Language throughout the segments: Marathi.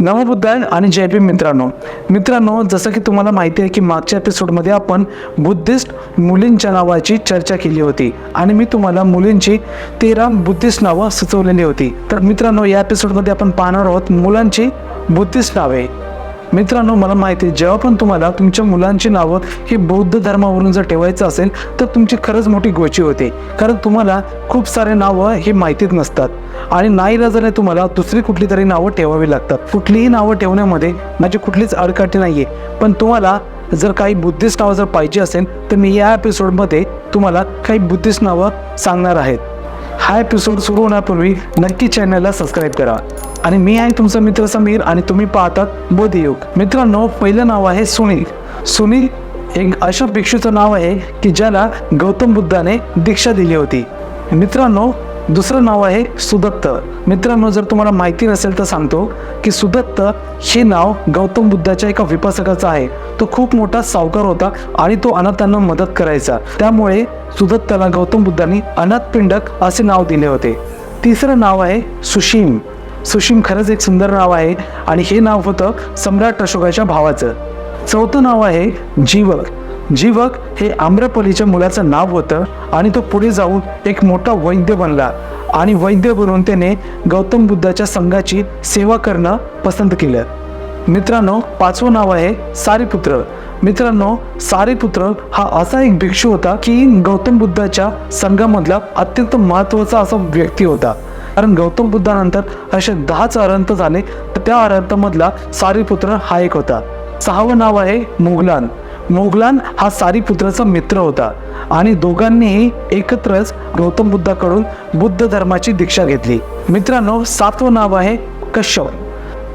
नवबुद्धायन आणि जय भीम मित्रांनो. मित्रांनो जसं की तुम्हाला माहिती आहे की मागच्या एपिसोडमध्ये आपण बुद्धिस्ट मुलींच्या नावाची चर्चा केली होती आणि मी तुम्हाला मुलींची तेरा बुद्धिस्ट नावं सुचवलेली होती. तर मित्रांनो या एपिसोडमध्ये आपण पाहणार आहोत मुलांची बुद्धिस्ट नावे. मित्रांनो मला माहिती आहे जेव्हा पण तुम्हाला तुमच्या मुलांची नावं ही बौद्ध धर्मावरून जर ठेवायचं असेल तर तुमची खरंच मोठी गोची होते. कारण तुम्हाला खूप सारे नावं हे माहितीच नसतात. आणि नाईलाजाने तुम्हाला दुसरी कुठली तरी नावं ठेवावी लागतात. कुठलीही नावं ठेवण्यामध्ये माझी कुठलीच अडकाठी नाही आहे पण तुम्हाला जर काही बुद्धिस्ट नावं जर पाहिजे असेल तर मी या एपिसोडमध्ये तुम्हाला काही बुद्धिस्ट नावं सांगणार आहेत हा एपिसोड सुरू होण्यापूर्वी नक्की चॅनलला सबस्क्राईब करा. आणि मी आहे तुमचा मित्र समीर आणि तुम्ही पाहतात बोधियुग. मित्रांनो पहिलं नाव आहे सुनील. सुनील एक अशा भिक्षूचं नाव आहे की ज्याला गौतम बुद्धाने दीक्षा दिली होती. मित्रांनो दुसरं नाव आहे सुदत्त. मित्रांनो जर तुम्हाला माहिती नसेल तर सांगतो की सुदत्त हे नाव गौतम बुद्धाच्या एका विपासकाचं आहे. तो खूप मोठा सावकार होता आणि तो अनाथांना मदत करायचा. त्यामुळे सुदत्ताला गौतम बुद्धांनी अनाथपिंडक असे नाव दिले होते. तिसरं नाव आहे सुशीम. सुशीम खरंच एक सुंदर नाव आहे आणि हे नाव होतं सम्राट अशोकाच्या भावाचं. चौथं नाव आहे जीवक जीवक हे आम्रपलीच्या मुलाचं नाव होतं आणि तो पुढे जाऊन एक मोठा वैद्य बनला. आणि वैद्य बनून त्याने गौतम बुद्धाच्या संघाची सेवा करणं पसंत केलं. मित्रांनो पाचवं नाव आहे सारीपुत्र. मित्रांनो सारीपुत्र हा असा एक भिक्षू होता की गौतम बुद्धाच्या संघामधला अत्यंत महत्त्वाचा असा व्यक्ती होता. कारण गौतम बुद्धानंतर असे दहाच अरंत झाले तर त्या अरंतमधला सारीपुत्र हा एक होता. सहावं नाव आहे मुघलान. मोगलान हा सारीपुत्राचा मित्र होता आणि दोघांनीही एकत्रच गौतम बुद्धाकडून बुद्ध धर्माची दीक्षा घेतली. मित्रांनो सातवं नाव आहे कश्यप.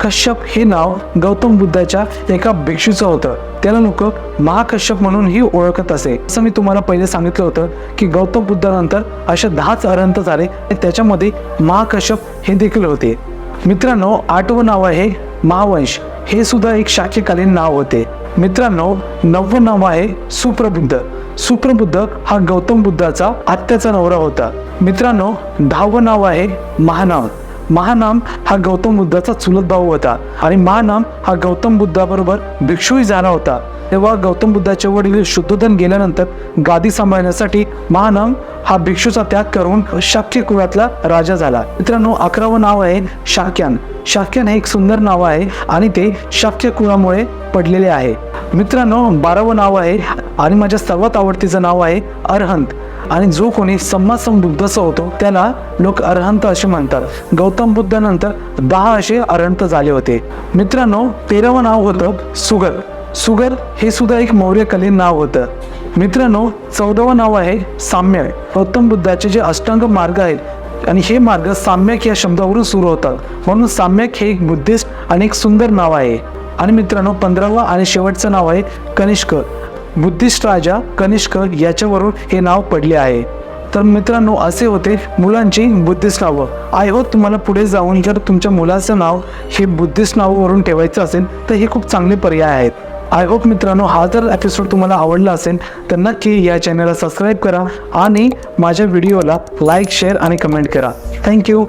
कश्यप हे नाव गौतम बुद्धाच्या एका भिक्षूचं होतं. त्याला लोक महाकश्यप म्हणूनही ओळखत असे. असं मी तुम्हाला पहिले सांगितलं होतं की गौतम बुद्धानंतर अशा दहाच अरंत झाले आणि त्याच्यामध्ये महाकश्यप हे देखील होते. मित्रांनो आठवं नाव आहे महावंश हे सुद्धा एक शाखेकालीन नाव होते. मित्रांनो नववं नाव आहे सुप्रबुद्ध. सुप्रबुद्ध हा गौतम बुद्धाचा आत्याचा नवरा होता. मित्रांनो दहावं नाव आहे महानाव महानाम हा गौतम बुद्धाचा चुलत भाऊ होता आणि महानाम हा गौतम बुद्धाबरोबर भिक्षूही झाला होता. तेव्हा गौतम बुद्धाचे वडील शुद्धोधन गेल्यानंतर गादी सांभाळण्यासाठी महानाम हा भिक्षूचा त्याग करून शाक्य कुळातला राजा झाला. मित्रांनो अकरावं नाव आहे शाक्यान. शाक्यान हे एक सुंदर नाव आहे आणि ते शाक्य कुळामुळे पडलेले आहे. मित्रांनो बारावं नाव आहे आणि माझ्या सर्वात आवडतीचं नाव आहे अरहंत. आणि जो कोणी सम्मासम बुद्धचा होतो त्याला लोक अरहंत असे म्हणतात. गौतम बुद्धानंतर दहा असे अरहंत झाले होते. मित्रांनो तेरावं नाव होतं सुगर. सुगर हे सुद्धा एक मौर्यकालीन नाव होतं. मित्रांनो चौदावं नाव आहे साम्य. गौतम बुद्धाचे जे अष्टांग मार्ग आहेत आणि हे मार्ग साम्यक या शब्दावरून सुरू होतात. म्हणून साम्यक हे एक बुद्धिस्ट आणि एक सुंदर नाव आहे. आणि मित्रांनो पंधरावं आणि शेवटचं नाव आहे कनिष्क. बुद्धिस्ट राजा कनिष्क याच्यावरून हे नाव पडले आहे. तर मित्रांनो असे होते मुलांची बुद्धिस्ट नावं. आय होप तुम्हाला पुढे जाऊन जर तुमच्या मुलाचं नाव हे बुद्धिस्ट नावावरून ठेवायचं असेल तर हे खूप चांगले पर्याय आहेत. आय होप मित्रांनो हा जर एपिसोड तुम्हाला आवडला असेल तर नक्की या चॅनलला सबस्क्राईब करा आणि माझ्या व्हिडिओला लाईक शेअर आणि कमेंट करा. Thank you